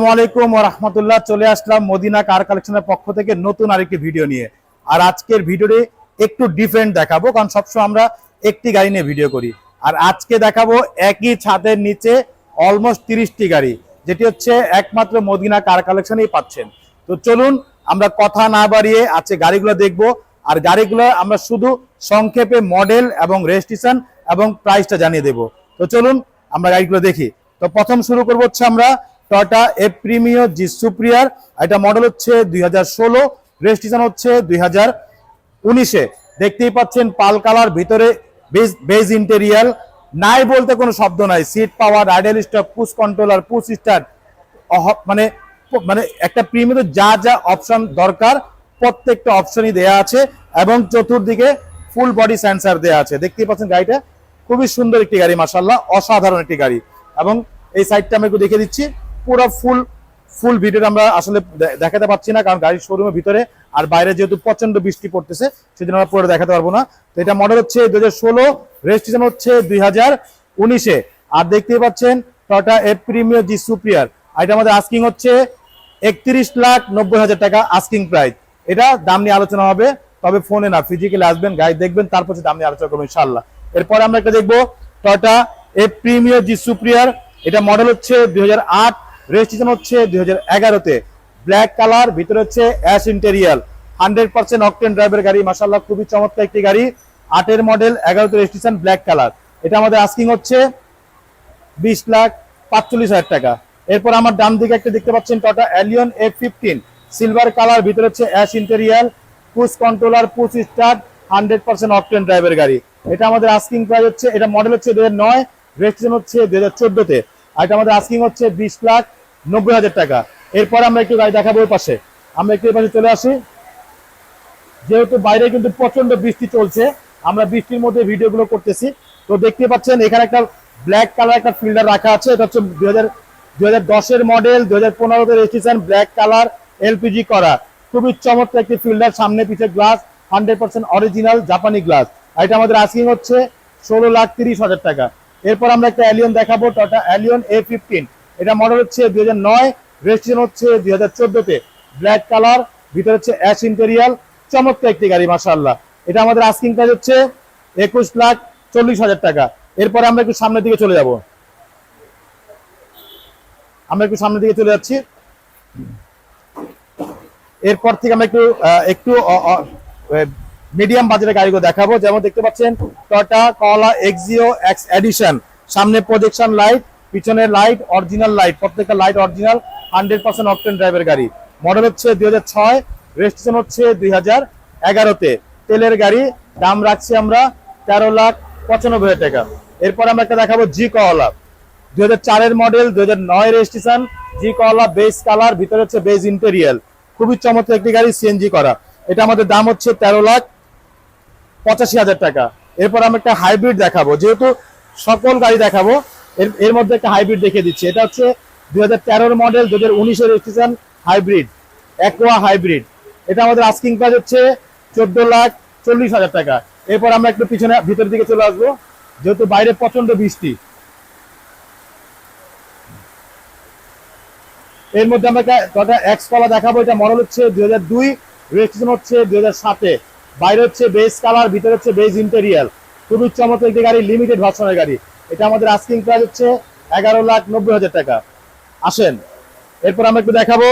আসসালামাইকুম রহমতুল্লাহ চলে আসলাম মদিনা কার কালেকশনের পক্ষ থেকে নতুন আরেকটি ভিডিও নিয়ে। আর আজকের ভিডিওটি একটু ডিফারেন্ট দেখাবো, কারণ সবসময় আমরা একটি গাড়ি নিয়ে ভিডিও করি। আর আজকে দেখাবো একই ছাদের নিচে অলমোস্ট তিরিশটি গাড়ি, যেটি হচ্ছে একমাত্র মদিনা কার কালেকশনেই পাচ্ছেন। তো চলুন আমরা কথা না বাড়িয়ে আজকে গাড়িগুলো দেখব। আর গাড়িগুলো আমরা শুধু সংক্ষেপে মডেল এবং রেজিস্ট্রেশন এবং প্রাইসটা জানিয়ে দেব। তো চলুন আমরা গাড়িগুলো দেখি। তো প্রথম শুরু করব হচ্ছে আমরা টয়টা এ প্রিমিও জি সুপ্রিয়ার এটা মডেল হচ্ছে দুই হাজার ষোলো রেজিস্ট্রেশন হচ্ছে দুই হাজার উনিশে। দেখতেই পাচ্ছেন পাল কালার, ভিতরে বেজ বেজ ইন্টেরিয়াল নাই বলতে কোনো শব্দ নাই। Seat power idle stop push controller push start মানে মানে একটা প্রিমিয়ার যা যা অপশন দরকার, প্রত্যেকটা অপশনই দেয়া আছে এবং চতুর্দিকে ফুল বডি সেন্সার দেয়া আছে। দেখতেই পাচ্ছেন গাড়িটা, খুবই সুন্দর একটি গাড়ি মাসাল্লাহ অসাধারণ একটি গাড়ি। এবং এই সাইডটা আমি একটু দেখে দিচ্ছি। পুরো ফুল ফুল ভিডিও আমরা আসলে দেখাতে পারছি না, কারণ গাড়ির শোরুমের ভিতরে আর বাইরে যেহেতু প্রচণ্ড বৃষ্টি পড়তেছে, সেজন্য আমরা পুরো দেখাতে পারব না। তো এটা মডেল হচ্ছে দুই হাজার ষোলো রেজিস্ট্রেশন হচ্ছে দুই উনিশে। আর দেখতেই পাচ্ছেন টটা এ প্রিমিয়ার জি সুপ্রিয়ার আর এটা আমাদের আস্কিং হচ্ছে একত্রিশ লাখ নব্বই হাজার টাকা আস্কিং প্রাইস এটা দাম নিয়ে আলোচনা হবে, তবে ফোনে না ফিজিক্যালি আসবেন, গাড়ি দেখবেন, তারপর দাম নিয়ে আলোচনা করব ইনশাল্লাহ এরপরে আমরা একটা দেখব টয়টা এ প্রিমিয়ার জি সুপ্রিয়ার এটা মডেল হচ্ছে দুই হাজার আট রেজিস্ট্রেশন হচ্ছে দুই হাজার এগারোতে। ব্ল্যাক কালার ভিতরে হচ্ছে ash interior hundred percent octane ড্রাইভের গাড়ি মাসাল্লাহ খুবই চমৎকার একটি গাড়ি। আটের মডেল এগারোতে রেজিস্ট্রেশন ব্ল্যাক কালার এটা আমাদের আস্কিং হচ্ছে বিশ লাখ পাঁচচল্লিশ হাজার টাকা। এরপর আমার ডান দিকে একটা দেখতে পাচ্ছেন Toyota Allion A fifteen silver colour ভিতরে হচ্ছে ash interior push controller push start hundred percent octane ড্রাইভের গাড়ি। এটা আমাদের আস্কিং প্রাইস হচ্ছে, এটা মডেল হচ্ছে দু হাজার নয় রেজিস্ট্রেশন হচ্ছে দু হাজার চোদ্দতে। আর এটা আমাদের আস্কিং হচ্ছে বিশ লাখ নব্বই হাজার টাকা। এরপর আমরা একটু গাড়ি দেখাবো পাশে। আমরা একটু পাশে চলে আসি। যেহেতু বাইরে কিন্তু প্রচণ্ড বৃষ্টি চলছে, আমরা বৃষ্টির মধ্যে ভিডিওগুলো করতেছি। তো দেখতে পাচ্ছেন, এখানে একটা ব্ল্যাক কালার একটা ফিল্ডার রাখা আছে। এটা হচ্ছে দুই হাজার দুই হাজার দশের মডেল দুই হাজার পনেরোতে রেজিস্ট্রেশন ব্ল্যাক কালার এলপিজি করা। খুবই চমৎকার একটি ফিল্ডার সামনে পিছে গ্লাস হান্ড্রেড পার্সেন্ট অরিজিনাল জাপানি গ্লাস আর এটা আমাদের আস্কিং হচ্ছে ষোলো লাখ তিরিশ হাজার টাকা। এরপর আমরা একটা অ্যালিয়ন দেখাবো টাটা অ্যালিয়ন এ ফিফটিন এটা মডেল হচ্ছে দুই হাজার নয় রেজিস্ট্রেশন হচ্ছে দুই হাজার চোদ্দতে। ব্ল্যাক কালার ভিতরে হচ্ছে অ্যাশ ইন্টেরিয়াল চমৎকার একটি গাড়ি মাসাল্লাহ এটা আমাদের আস্কিং প্রাইস হচ্ছে একুশ লাখ চল্লিশ হাজার টাকা। এরপরে আমরা একটু সামনের দিকে চলে যাব। আমরা একটু সামনের দিকে চলে যাচ্ছি। এরপর থেকে আমরা একটু একটু মিডিয়াম বাজারের গাড়িগুলো দেখাবো। যেমন দেখতে পাচ্ছেন Toyota Corolla Axio X edition সামনে প্রজেকশন লাইট পিছনে লাইট অরিজিনাল লাইট প্রত্যেকটা light original hundred percent octane ড্রাইভের গাড়ি। মডেল হচ্ছে দুই হাজার ছয় রেজিস্ট্রেশন হচ্ছে দুই হাজার এগারোতে। তেলের গাড়ি, দাম রাখছি আমরা তেরো লাখ পঁচানব্বই হাজার টাকা। এরপর আমরা একটা দেখাবো জি কলা দুই হাজার চারের মডেল দুই হাজার নয় রেজিস্ট্রেশন জি কলা বেস কালার ভিতরে হচ্ছে বেস ইন্টেরিয়াল খুবই চমৎকার একটি গাড়ি সিএনজি করা। এটা আমাদের দাম হচ্ছে তেরো লাখ পঁচাশি হাজার টাকা। এরপর আমরা একটা হাইব্রিড দেখাবো। যেহেতু সকল গাড়ি দেখাবো এর মধ্যে একটা হাইব্রিড দেখিয়ে দিচ্ছি। এটা হচ্ছে দুই হাজার মডেল দু হাজার উনিশের রেজিস্ট্রেশন হাইব্রিড অ্যাকোয়া হাইব্রিড এটা আমাদের আস্কিং প্রাইস হচ্ছে চোদ্দ লাখ চল্লিশ হাজার টাকা। এরপর আমরা একটু পিছনে, ভিতরের দিকে চলে আসব। যেহেতু বাইরে প্রচণ্ড বৃষ্টি। এর মধ্যে আমরা এক্স কলা দেখাবো। এটা মডেল হচ্ছে দুই হাজার দুই রেজিস্ট্রেশন হচ্ছে দুই হাজার সাতে। বাইরে হচ্ছে বেস কালার ভিতরে হচ্ছে বেস ইন্টেরিয়াল খুবই চমৎকার একটি গাড়ি লিমিটেড ভার্সনের গাড়ি। এটা আমাদের আস্কিং প্রাইস হচ্ছে এগারো লাখ নব্বই হাজার টাকা। আসেন, এরপর আমরা একটু দেখাবো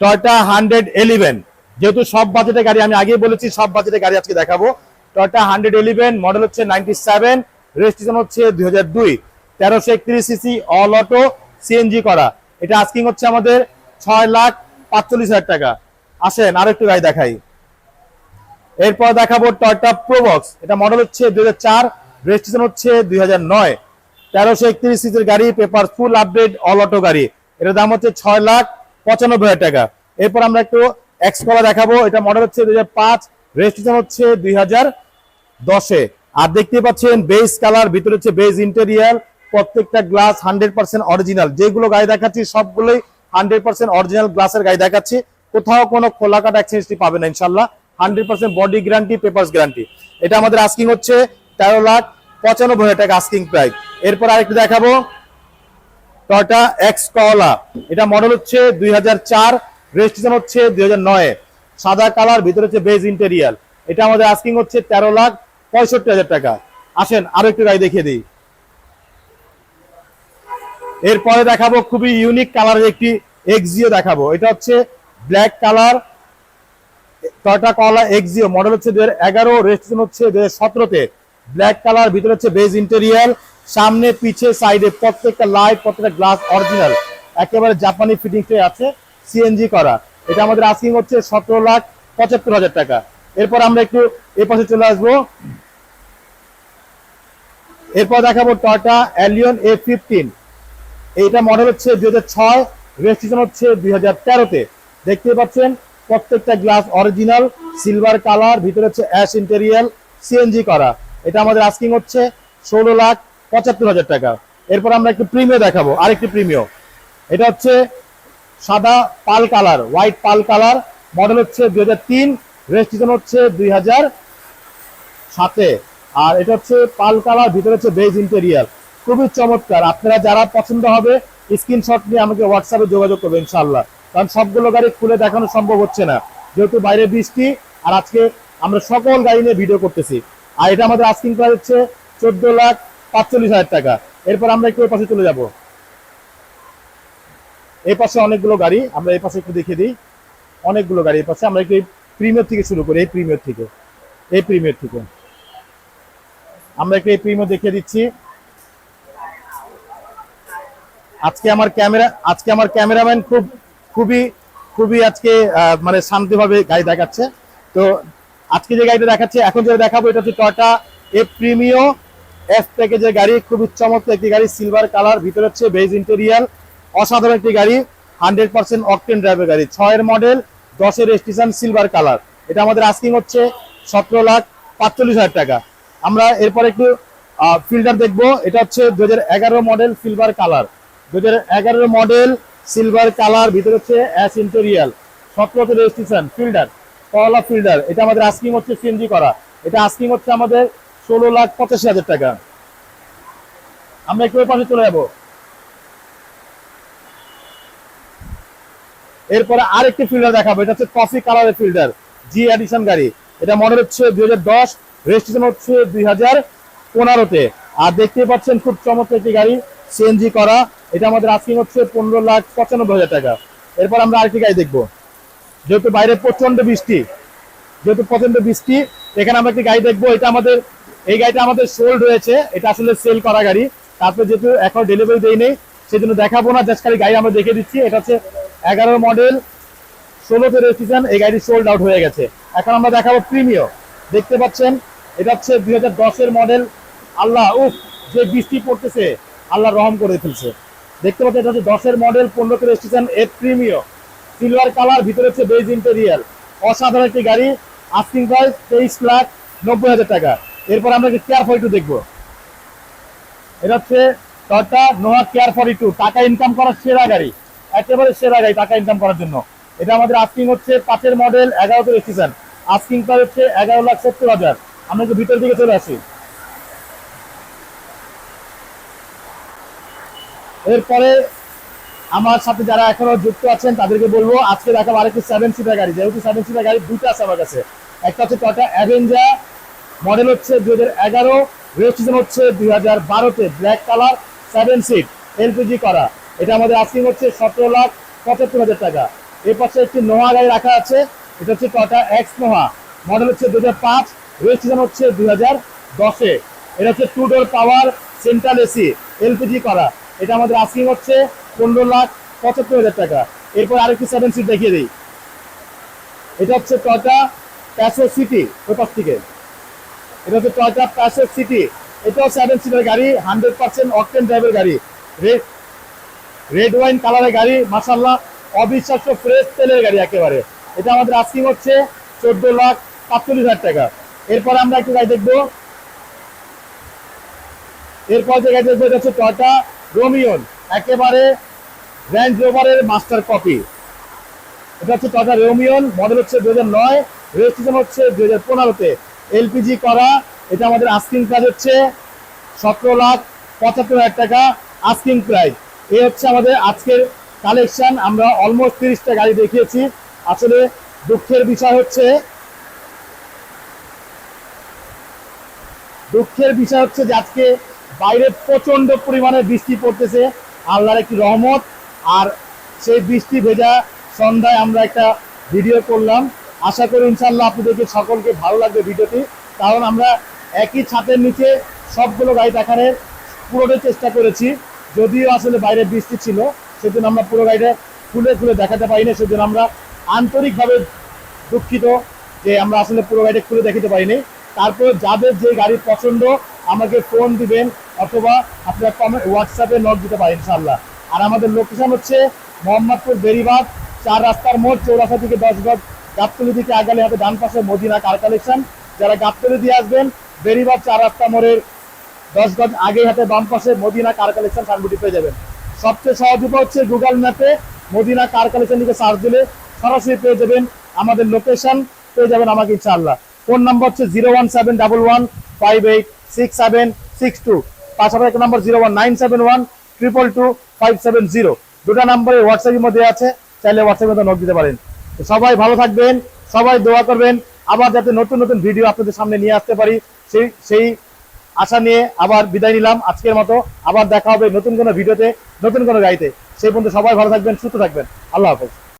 টয়টা হান্ড্রেড এলিভেন যেহেতু সব বাজেটের গাড়ি, আমি আগেই বলেছি সব বাজেটের গাড়ি আজকে দেখাবো। টয়টা হান্ড্রেড এলিভেন মডেল হচ্ছে নাইনটি সেভেন রেজিস্ট্রেশন হচ্ছে দুই হাজার দুই। তেরোশো একত্রিশ সিসি অল অটো সিএনজি করা। এটা আস্কিং হচ্ছে আমাদের ছয় লাখ পাঁচচল্লিশ হাজার টাকা। আসেন, আর একটু গাড়ি দেখাই। এরপর দেখাবো টয়টা প্রোবক্স এটা মডেল হচ্ছে দুই হাজার চার রেজিস্ট্রেশন হচ্ছে দুই হাজার নয়। তেরোশো একত্রিশ গাড়ি, paper full update, all auto গাড়ি। এটার দাম হচ্ছে ছয় লাখ পঁচানব্বই হাজার টাকা। এরপর আমরা একটু এক্সকলা দেখাবো। এটা মডেল হচ্ছে দুই হাজার পাঁচ রেজিস্ট্রেশন হচ্ছে দুই হাজার দশে। আর দেখতে পাচ্ছেন বেস কালার ভিতরে হচ্ছে বেস ইন্টেরিয়ার প্রত্যেকটা গ্লাস হান্ড্রেড পার্সেন্ট অরিজিনাল যেগুলো গাড়ি দেখাচ্ছি, সবগুলোই হান্ড্রেড পার্সেন্ট অরিজিনাল গ্লাসের গাড়ি দেখাচ্ছি। কোথাও কোনো খোলা কাটা এক্সচেঞ্জটি পাবে না ইনশাল্লাহ hundred percent body guarantee papers guarantee এটা আমাদের আস্কিং হচ্ছে তেরো লাখ পঁচানব্বই হাজার টাকা আস্কিং প্রাইস এরপর আরেকটু দেখাবো। টয়টা এক্স কলা এটা মডেল হচ্ছে দুই হাজার চার রেজিস্ট্রেশন হচ্ছে দুই হাজার নয়। সাদা কালার ভিতরে হচ্ছে বেজ ইন্টেরিয়াল এটা আমাদের আস্কিং হচ্ছে তেরো লাখ পঁয়ষট্টি হাজার টাকা। আসেন, আরও একটু গাড়ি দেখিয়ে দিই। এরপরে দেখাবো খুবই ইউনিক কালারের একটি এক্সিও দেখাবো। এটা হচ্ছে black colour Toyota Corolla Axio model হচ্ছে দুই এগারো রেজিস্ট্রেশন হচ্ছে দুই হাজার সতেরোতে। ব্ল্যাক কালার ভিতরে হচ্ছে বেজ ইন্টেরিয়াল সামনে, পিছে সাইডে প্রত্যেকটা লাইট প্রত্যেকটা গ্লাস অরিজিনাল একেবারে জাপানি ফিটিংসে আছে সিএনজি করা। এটা আমাদের আস্কিং হচ্ছে সতেরো লাখ পঁচাত্তর হাজার টাকা। এরপর আমরা একটু এ পাশে চলে আসব। এরপর দেখাবো টয়টা অ্যালিয়ন এ ফিফটিন এইটা মডেল হচ্ছে দুই হাজার ছয় রেজিস্ট্রেশন হচ্ছে দুই হাজার তেরোতে। দেখতে পাচ্ছেন, প্রত্যেকটা গ্লাস অরিজিনাল সিলভার কালার ভিতরে হচ্ছে অ্যাশ ইন্টেরিয়াল সিএনজি করা। এটা আমাদের আস্কিং হচ্ছে ষোলো লাখ পঁচাত্তর হাজার টাকা। এরপর আমরা একটু প্রিমিয় দেখাবো, আরেকটি প্রিমিয় এটা হচ্ছে সাদা pearl colour white pearl colour. Model হচ্ছে দুই হাজার তিন রেজিস্ট্রেশন হচ্ছে দুই হাজার সাথে আর এটা হচ্ছে পাল কালার, ভিতরে হচ্ছে বেজ ইন্টেরিয়ার খুবই চমৎকার। আপনারা যারা পছন্দ হবে স্ক্রিনশট নিয়ে আমাকে হোয়াটসঅ্যাপে যোগাযোগ করবেন ইনশাল্লাহ কারণ সবগুলো গাড়ি খুলে দেখানো সম্ভব হচ্ছে না। যেহেতু বাইরে বৃষ্টি, আর আজকে আমরা সকল গাড়ি নিয়ে ভিডিও করতেছি। আর এটা আমাদের আস্কিং প্রাইস হচ্ছে চোদ্দ লাখ পাঁচচল্লিশ হাজার টাকা। এরপর আমরা একটু ওই পাশে চলে যাব। এই পাশে অনেকগুলো গাড়ি, আমরা এই পাশে একটু দেখিয়ে দিই। অনেকগুলো গাড়ি এই পাশে। আমরা একটু প্রিমিয়ার থেকে শুরু করি, এই প্রিমিয়ার থেকে। এই প্রিমিয়ার থেকে। আমরা একটু এই প্রিমিয়ার দেখিয়ে দিচ্ছি। আজকে আমার ক্যামেরা, আজকে আমার ক্যামেরাম্যান খুব, খুবই খুবই আজকে মানে শান্তিভাবে গাড়ি দেখাচ্ছে। তো আজকে যে গাড়িটা দেখাচ্ছে, এখন যেটা দেখাবো, এটা হচ্ছে টয়টা এ প্রিমিও এফ প্যাকেজের গাড়ি। খুবই চমৎকার একটি গাড়ি সিলভার কালার ভিতরে হচ্ছে বেজ ইন্টেরিয়াল অসাধারণ একটি গাড়ি হান্ড্রেড পার্সেন্ট অকটেন ড্রাইভের গাড়ি। ছয়ের মডেল দশের রেজিস্ট্রেশন সিলভার কালার এটা আমাদের আস্কিং হচ্ছে সতেরো লাখ পাঁচচল্লিশ হাজার টাকা। আমরা এরপর একটু ফিল্টার দেখব। এটা হচ্ছে দু হাজার এগারো মডেল সিলভার কালার দু হাজার মডেল সিলভার কালার ভিতরে হচ্ছে অ্যাশ ইন্টেরিয়াল সতেরোতে রেজিস্ট্রেশন ফিল্টার কলা ফিল্ডার, এটা আমাদের আস্কিং হচ্ছে সিএনজি করা। এটা আস্কিং হচ্ছে আমাদের ষোলো লাখ পঁচাশি হাজার টাকা। আমরা একটু পাশে চলে যাব। এরপরে আরেকটি ফিল্টার দেখাবো, এটা হচ্ছে কফি কালারের ফিল্টার জি এডিশন গাড়ি। এটা মডেল হচ্ছে দুই হাজার দশ রেজিস্ট্রেশন হচ্ছে দুই হাজার পনেরোতে। আর দেখতে পাচ্ছেন খুব চমৎকার একটি গাড়ি সিএনজি করা। এটা আমাদের আস্কিং হচ্ছে পনেরো লাখ পঁচানব্বই হাজার টাকা। এরপর আমরা আরেকটি গাড়ি দেখব। যেহেতু বাইরে প্রচণ্ড বৃষ্টি, যেহেতু প্রচণ্ড বৃষ্টি, এখানে আমরা একটি গাড়ি দেখব। এটা আমাদের, এই গাড়িটা আমাদের সোল্ড হয়েছে। এটা আসলে সেল করা গাড়ি। তারপরে যেহেতু এখন ডেলিভারি দেই নেই সেই জন্য দেখাবো না জাস্ট খালি গাড়ি আমরা দেখে দিচ্ছি। এটা হচ্ছে এগারো মডেল ষোলোতে রেজিস্ট্রেশন এই গাড়ি সোল্ড আউট হয়ে গেছে। এখন আমরা দেখাবো প্রিমিয় দেখতে পাচ্ছেন, এটা হচ্ছে দুই হাজার মডেল আল্লাহ, উফ, যে বৃষ্টি পড়তেছে, আল্লাহ রহম করে ফেলছে দেখতে পাচ্ছেন, এটা হচ্ছে দশের মডেল পনেরোতে রেজিস্ট্রেশন এর প্রিমিয় সিলভার কালার ভিতরে হচ্ছে বেজ ইন্টেরিয়াল অসাধারণ একটি গাড়ি আস্কিং প্রাইস তেইশ লাখ নব্বই হাজার টাকা। এরপর আমরা কেয়ার ফর টু দেখব। এটা হচ্ছে Toyota Noah care for to টাকা ইনকাম করার সেরা গাড়ি। একেবারে সেরা গাড়ি টাকা ইনকাম করার জন্য। এটা আমাদের আস্কিং হচ্ছে পাঁচের মডেল এগারোতে রেজিস্ট্রেশন আস্কিং প্রাইস হচ্ছে এগারো লাখ সত্তর হাজার। আমরা একটু ভিতর দিকে চলে আসি। এরপরে আমার সাথে যারা এখনও যুক্ত আছেন, তাদেরকে বলব, আজকে দেখাবো আরেকটি সেভেন সিটার গাড়ি। যেহেতু সেভেন সিটার গাড়ি দুইটা আছে আমার কাছে। একটা হচ্ছে টয়টা অ্যাভেঞ্জার মডেল হচ্ছে দুই হাজার এগারো রেজিস্ট্রেশন হচ্ছে দুই হাজার বারোতে black colour seven seat LPG করা। এটা আমাদের আস্কিং হচ্ছে সতেরো লাখ পঁচাত্তর হাজার টাকা। এর পাশে একটি নোহা গাড়ি রাখা আছে, এটা হচ্ছে টয়টা এক্স নোহা। মডেল হচ্ছে দুই হাজার পাঁচ রেজিস্ট্রেশন হচ্ছে দুই হাজার দশে। এটা হচ্ছে two door power central AC LPG করা। এটা আমাদের আস্কিং হচ্ছে পনেরো লাখ পঁচাত্তর হাজার টাকা। এরপর আরেকটি সেভেন সিট দেখিয়ে দিই। এটা হচ্ছে টয়টা প্যাসো সিটি ওই পাশ থেকে। এটা হচ্ছে টয়টা প্যাসো সিটি এটাও সেভেন সিটার গাড়ি হান্ড্রেড পার্সেন্ট অকটেন ড্রাইভের গাড়ি। রেড রেড ওয়াইন কালারের গাড়ি মাসাল্লাহ অবিশ্বাস্য ফ্রেশ তেলের গাড়ি একেবারে। এটা আমাদের আস্কিং হচ্ছে চোদ্দ লাখ সাতচল্লিশ হাজার টাকা। এরপর আমরা একটু গাড়ি দেখব। এরপর যে গাড়ি দেখব, এটা হচ্ছে টয়টা রোমিয়ন একেবারে রেঞ্জ রোভারের মাস্টার কপি এটা হচ্ছে টয়টা রোমিয়ন মডেল হচ্ছে দু হাজার নয় রেজিস্ট্রেশন হচ্ছে দু হাজার পনেরোতে। এলপিজি করা, এটা আমাদের আস্কিং প্রাইস হচ্ছে সতেরো লাখ পঁচাত্তর হাজার টাকা আস্কিং প্রাইস এই হচ্ছে আমাদের আজকের কালেকশন আমরা অলমোস্ট তিরিশটা গাড়ি দেখিয়েছি। আসলে দুঃখের বিষয় হচ্ছে, দুঃখের বিষয় হচ্ছে যে আজকে বাইরে প্রচণ্ড পরিমাণে বৃষ্টি পড়তেছে। আল্লাহর একটি রহমত আর সেই বৃষ্টি ভেজা সন্ধ্যায় আমরা একটা ভিডিও করলাম। আশা করি ইনশাল্লাহ আপনাদেরকে সকলকে ভালো লাগবে ভিডিওটি। কারণ আমরা একই ছাদের নিচে সবগুলো গাড়ি দেখানোর পুরোটাই চেষ্টা করেছি। যদিও আসলে বাইরে বৃষ্টি ছিল সেদিন আমরা পুরো গাড়িটা খুলে খুলে দেখাতে পারিনি সেদিন আমরা আন্তরিকভাবে দুঃখিত যে আমরা আসলে পুরো গাড়িটা খুলে দেখাতে পারিনি। তারপর যাদের যে গাড়ি পছন্দ, আমাকে ফোন দিবেন অথবা আপনার হোয়াটসঅ্যাপে নোট দিতে পারেন ইনশাল্লাহ আর আমাদের লোকেশন হচ্ছে মোহাম্মদপুর বেরিবাদ চার রাস্তার মোড়, চৌরাস্তা থেকে দশ গজ, গাবতলি থেকে আগালে হবে ডান পাশে মদিনা কার কালেকশন যারা গাবতলি দিয়ে আসবেন বেরিবাদ চার রাস্তা মোড়ের দশ গজ আগে হাতে বাম পাশে মদিনা কার কালেকশন সানবুটি পেয়ে যাবেন। সবচেয়ে সহজ উপায় হচ্ছে গুগল ম্যাপে মদিনা কার কালেকশন লিখে সার্চ দিলে সরাসরি পেয়ে যাবেন আমাদের লোকেশন পেয়ে যাবেন আমাকে ইনশাআল্লাহ। ফোন নাম্বার হচ্ছে zero one seven double one five eight six seven six two. পাশাপাশি number zero one nine seven one triple two five seven zero দুটো নাম্বারে হোয়াটসঅ্যাপের মধ্যে আছে, চাইলে হোয়াটসঅ্যাপের মধ্যে নোট দিতে পারেন। তো সবাই ভালো থাকবেন, সবাই দোয়া করবেন। আবার যাতে নতুন নতুন ভিডিও আপনাদের সামনে নিয়ে আসতে পারি, সেই সেই আশা নিয়ে আবার বিদায় নিলাম আজকের মতো। আবার দেখা হবে নতুন কোনো ভিডিওতে নতুন কোনো গাড়িতে। সেই পর্যন্ত সবাই ভালো থাকবেন, সুস্থ থাকবেন। আল্লাহ হাফেজ।